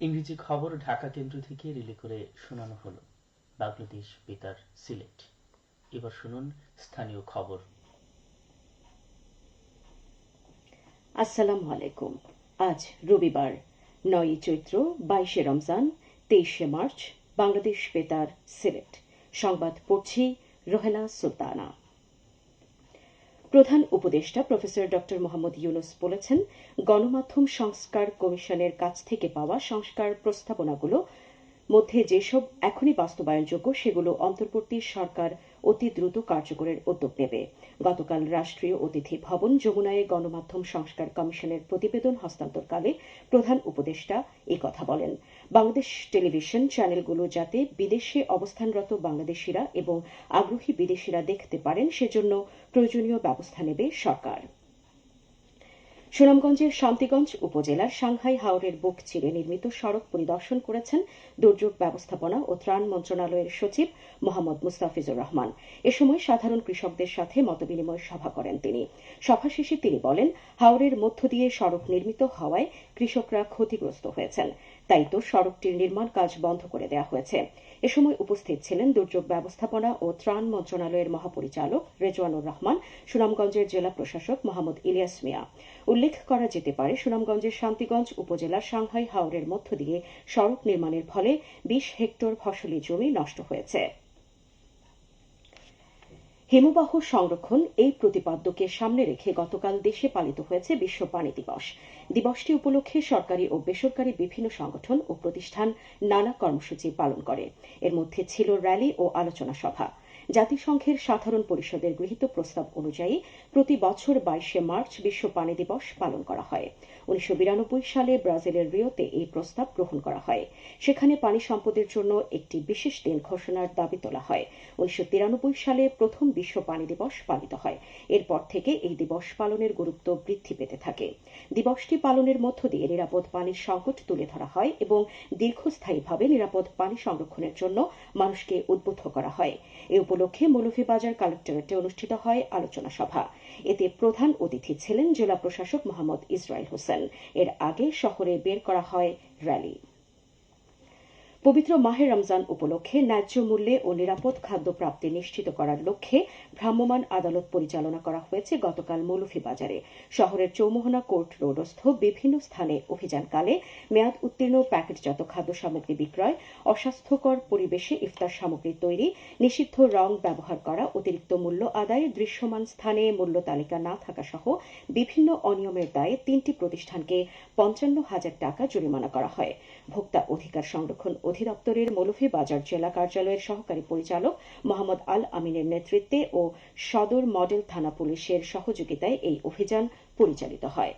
ইংরেজি খবর ঢাকা কেন্দ্র থেকে রিলে করে শোনানো হলো বাংলাদেশ বেতার সিলেট। এবার শুনুন স্থানীয় খবর। আসসালামু আলাইকুম। আজ রবিবার, নয়ই চৈত্র, বাইশে রমজান, তেইশে মার্চ, বাংলাদেশ বেতার সিলেট। সংবাদ পড়ছি রোহেলা সুলতানা। প্রধান উপদেষ্টা প্রফেসর ড মোহাম্মদ ইউনুস বলেছেন, গণমাধ্যম সংস্কার কমিশনের কাছ থেকে পাওয়া সংস্কার প্রস্তাবনাগুলো মধ্যে যেসব এখনই বাস্তবায়নযোগ্য, সেগুলো অন্তর্বর্তী সরকার অতি দ্রুত কার্যকরের উদ্যোগ নেবে। গতকাল রাষ্ট্রীয় অতিথি ভবন যমুনায় গণমাধ্যম সংস্কার কমিশনের প্রতিবেদন হস্তান্তরকালে প্রধান উপদেষ্টা কথা বলেন। বাংলাদেশ টেলিভিশন চ্যানেলগুলো যাতে বিদেশে অবস্থানরত বাংলাদেশিরা এবং আগ্রহী বিদেশিরা দেখতে পারেন, সেজন্য প্রয়োজনীয় ব্যবস্থা নেবে সরকার। সুনামগঞ্জের শান্তিগঞ্জ উপজেলার সাংহাই হাওরের বুক চিরে নির্মিত সড়ক পরিদর্শন করেছেন দুর্যোগ ব্যবস্থাপনা ও ত্রাণ মন্ত্রণালয়ের সচিব মোহাম্মদ মুস্তাফিজুর রহমান। এ সময় সাধারণ কৃষকদের সাথে মতবিনিময় সভা করেন তিনি। সভা শেষে তিনি বলেন, হাওরের মধ্য দিয়ে সড়ক নির্মিত হওয়ায় কৃষকরা ক্ষতিগ্রস্ত হয়েছেন। তাই তো সড়কটির নির্মাণ কাজ বন্ধ করে দেওয়া হয়েছে। এ সময় উপস্থিত ছিলেন দুর্যোগ ব্যবস্থাপনা ও ত্রাণ মন্ত্রণালয়ের মহাপরিচালক রেজওয়ানুর রহমান, সুনামগঞ্জের জেলা প্রশাসক মোহাম্মদ ইলিয়াস মিয়া। উল্লেখ করা যেতে পারে, সুনামগঞ্জের শান্তিগঞ্জ উপজেলার সাংহাই হাওরের মধ্য দিয়ে সড়ক নির্মাণের ফলে বিশ হেক্টর ফসলি জমি নষ্ট হয়েছে। হিমবাহ সংরক্ষণ এই প্রতিপাদ্যকে সামনে রেখে গতকাল দেশে পালিত হয়েছে বিশ্ব পানি দিবস। দিবসটি উপলক্ষে সরকারি ও বেসরকারি বিভিন্ন সংগঠন ও প্রতিষ্ঠান নানা কর্মসূচি পালন করে। এর মধ্যে ছিল র্যালি ও আলোচনা সভা। জাতিসংঘের সাধারণ পরিষদের গৃহীত প্রস্তাব অনুযায়ী প্রতি বছর বাইশে মার্চ বিশ্ব পানি দিবস পালন করা হয়। উনিশশো বিরানব্বই সালে ব্রাজিলের রিওতে এই প্রস্তাব গ্রহণ করা হয়। সেখানে পানি সম্পদের জন্য একটি বিশেষ দিন ঘোষণার দাবি তোলা হয়। উনিশশো তিরানব্বই সালে প্রথম বিশ্ব পানি দিবস পালিত হয়। এরপর থেকে এই দিবস পালনের গুরুত্ব বৃদ্ধি পেতে থাকে। দিবসটি পালনের মধ্য দিয়ে নিরাপদ পানির সংকট তুলে ধরা হয় এবং দীর্ঘস্থায়ীভাবে নিরাপদ পানি সংরক্ষণের জন্য মানুষকে উদ্বুদ্ধ করা হয়। এ উপলক্ষে মৌলভীবাজার কালেক্টরেটে অনুষ্ঠিত হয় আলোচনা সভা। এতে প্রধান অতিথি ছিলেন জেলা প্রশাসক মোহাম্মদ ইসরাইল হোসেন। এর আগে শহরে বের করা হয় র্যালি। পবিত্র মাহে রমজান উপলক্ষে ন্যায্য মূল্যে ও নিরাপদ খাদ্য প্রাপ্তি নিশ্চিত করার লক্ষ্যে ভ্রাম্যমাণ আদালত পরিচালনা করা হয়েছে গতকাল মৌলভীবাজারে। শহরের চৌমোহনা কোর্ট রোডস্থ বিভিন্ন স্থানে অভিযানকালে মেয়াদ উত্তীর্ণ প্যাকেটজাত খাদ্য সামগ্রী বিক্রয়, অস্বাস্থ্যকর পরিবেশে ইফতার সামগ্রী তৈরি, নিষিদ্ধ রং ব্যবহার করা, অতিরিক্ত মূল্য আদায় দৃশ্যমান স্থানে মূল্য তালিকা না থাকা সহ বিভিন্ন অনিয়মের দায়ে তিনটি প্রতিষ্ঠানকে পঞ্চান্ন হাজার টাকা জরিমানা করা হয়। ভোক্তা অধিকার সংরক্ষণ অধিদপ্তরের মৌলভীবাজার জেলা কার্যালয়ের সহকারী পরিচালক মোহাম্মদ আল আমিনের নেতৃত্বে ও সদর মডেল থানা পুলিশের সহযোগিতায় এই অভিযান পরিচালিত হয়।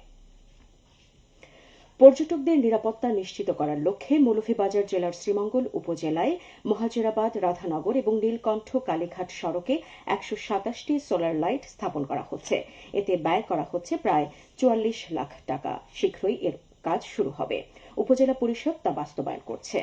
পর্যটকদের নিরাপত্তা নিশ্চিত করার লক্ষ্যে মৌলভীবাজার জেলার শ্রীমঙ্গল উপজেলায় মহাজেরাবাদ, রাধানগর এবং নীলকণ্ঠ কালীঘাট সড়কে একশো সাতাশটি সোলার লাইট স্থাপন করা হচ্ছে। এতে ব্যয় করা হচ্ছে প্রায় চুয়াল্লিশ লাখ টাকা। শীঘ্রই এর কাজ শুরু হবে। উপজেলা পরিষদ তা বাস্তবায়ন করছে।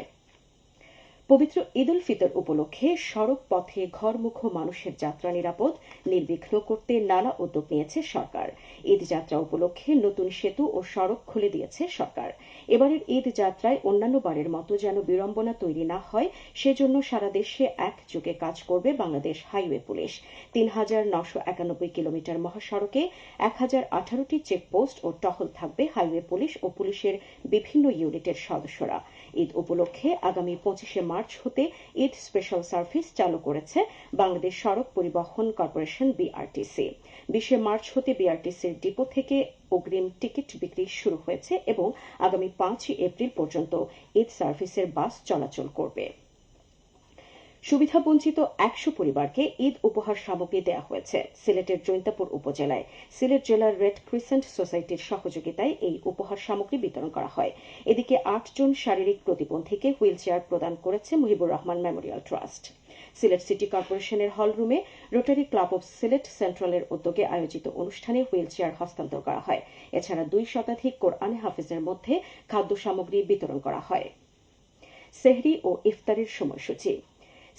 পবিত্র ঈদ উল ফিতর উপলক্ষে সড়ক পথে ঘরমুখ মানুষের যাত্রা নিরাপদ, নির্বিঘ্ন করতে নানা উদ্যোগ নিয়েছে সরকার। ঈদ যাত্রা উপলক্ষে নতুন সেতু ও সড়ক খুলে দিয়েছে সরকার। এবারের ঈদ যাত্রায় অন্যান্য বারের মতো যেন বিড়ম্বনা তৈরি না হয়, সেজন্য সারা দেশে একযোগে কাজ করবে বাংলাদেশ হাইওয়ে পুলিশ। তিন হাজার নশো একানব্বই কিলোমিটার মহাসড়কে এক হাজার আঠারোটি চেকপোস্ট ও টহল থাকবে হাইওয়ে পুলিশ ও পুলিশের বিভিন্ন ইউনিটের সদস্যরা। ঈদ উপলক্ষে আগামী পঁচিশে মার্চ হতে ঈদ স্পেশাল সার্ভিস চালু করেছে বাংলাদেশ সড়ক পরিবহন কর্পোরেশন বিআরটিসি বিশে মার্চ হতে বিআরটিসির ডিপো থেকে অগ্রিম টিকিট বিক্রি শুরু হয়েছে এবং আগামী পাঁচই এপ্রিল পর্যন্ত ঈদ সার্ভিসের বাস চলাচল করবে। সুবিধাবঞ্চিত একশো পরিবারকে ঈদ উপহার সামগ্রী দেওয়া হয়েছে। সিলেটের জৈন্তাপুর উপজেলায় সিলেট জেলার রেড ক্রিসেন্ট সোসাইটির সহযোগিতায় এই উপহার সামগ্রী বিতরণ করা হয়। এদিকে আটজন শারীরিক প্রতিবন্ধীকে হুইল চেয়ার প্রদান করেছে Muhibur Rahman memorial trust. Sylhet city কর্পোরেশনের হলরুমে রোটারি ক্লাব অব সিলেট সেন্ট্রালের উদ্যোগে আয়োজিত অনুষ্ঠানে হুইল চেয়ার হস্তান্তর করা হয়। এছাড়া দুই শতাধিক কোরআনে হাফিজের মধ্যে খাদ্য সামগ্রী বিতরণ করা হয়। সেহরি ও ইফতারের সময়সূচি।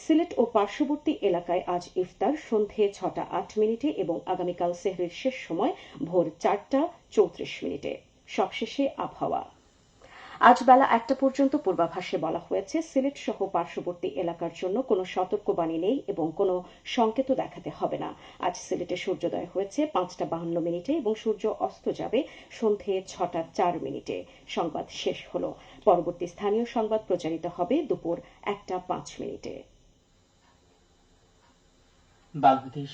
সিলেট ও পার্শ্ববর্তী এলাকায় আজ ইফতার সন্ধে ছটা আট মিনিটে এবং আগামীকাল সেহরির শেষ সময় ভোর চারটা চৌত্রিশ মিনিটে। সবশেষে আবহাওয়া। আজ বেলা একটা পর্যন্ত পূর্বাভাসে বলা হয়েছে, সিলেট সহ পার্শ্ববর্তী এলাকার জন্য কোনো সতর্কবাণী নেই এবং কোনো সংকেতও দেখাতে হবে না। আজ সিলেটে সূর্যোদয় হয়েছে পাঁচটা বাহান্ন মিনিটে এবং সূর্য অস্ত যাবে সন্ধে ছটা চার মিনিটে। সংবাদ শেষ হল। পরবর্তী স্থানীয় সংবাদ প্রচারিত হবে দুপুর একটা পাঁচ মিনিটে। বাংলাদেশ